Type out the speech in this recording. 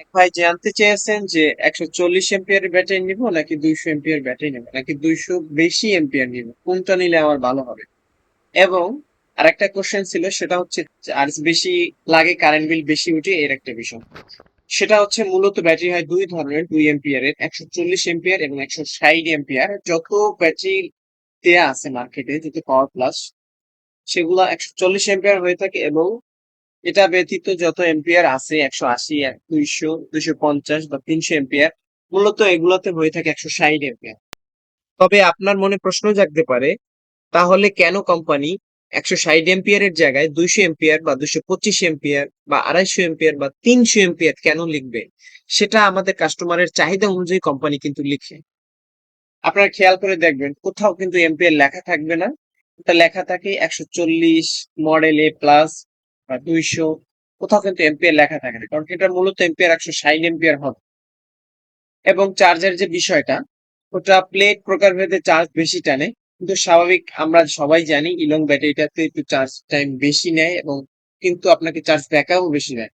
এক ভাই জানতে চেয়েছেন যে একশো চল্লিশ এম্পিয়ার ব্যাটারি নিব নাকি দুইশো এম্পিয়ার ব্যাটারি নেব? নাকি দুইশো বেশি এম্পিয়ার নিব? কোনটা নিলে আমার ভালো হবে? এবং আরেকটা কোশ্চেন ছিল, সেটা হচ্ছে চার্জ বেশি লাগে কারেন্ট বিল বেশি উঠে, এর একটা বিষয়। সেটা হচ্ছে মূলত ব্যাটারি হয় দুই ধরনের, দুই এম্পিয়ারের একশো চল্লিশ এম্পিয়ার এবং একশো ষাট এম্পিয়ার যত ব্যাটারি দেয়া আছে মার্কেটে যত পাওয়ার প্লাস সেগুলো একশো চল্লিশ এম্পিয়ার হয়ে থাকে এবং এটা ব্যতীত যত এম্পিয়ার আছে, একশো আশি, দুইশো দুইশো পঞ্চাশ বা তিনশো এম্পিয়ার মূলত এগুলোতে হয়ে থাকে একশো ষাট এম্পিয়ার তবে আপনার মনে প্রশ্ন জাগতে পারে, তাহলে কেন কোম্পানি একশো ষাট এম্পিয়ারের জায়গায় দুইশো এম্পিয়ার বা দুশো পঁচিশ এম্পিয়ার বা আড়াইশো এম্পিয়ার বা তিনশো এম্পিয়ার কেন লিখবে? সেটা আমাদের কাস্টমারের চাহিদা অনুযায়ী কোম্পানি কিন্তু লিখে। আপনারা খেয়াল করে দেখবেন, কোথাও কিন্তু এম্পিয়ার লেখা থাকবে না। এটা লেখা থাকে একশো চল্লিশ মডেল এ প্লাস বা দুইশো, কোথাও কিন্তু এম্পিয়ার লেখা থাকে না, কারণ এটা মূলত এম্পিয়ার একশো সাইন এম্পিয়ার হবে। এবং চার্জের যে বিষয়টা, ওটা প্লেট প্রকারভেদে চার্জ বেশি টানে, কিন্তু স্বাভাবিক আমরা সবাই জানি ইলং ব্যাটারিটাতে একটু চার্জ টাইম বেশি নেয় এবং কিন্তু আপনাকে চার্জ ব্যাকআপও বেশি দেয়।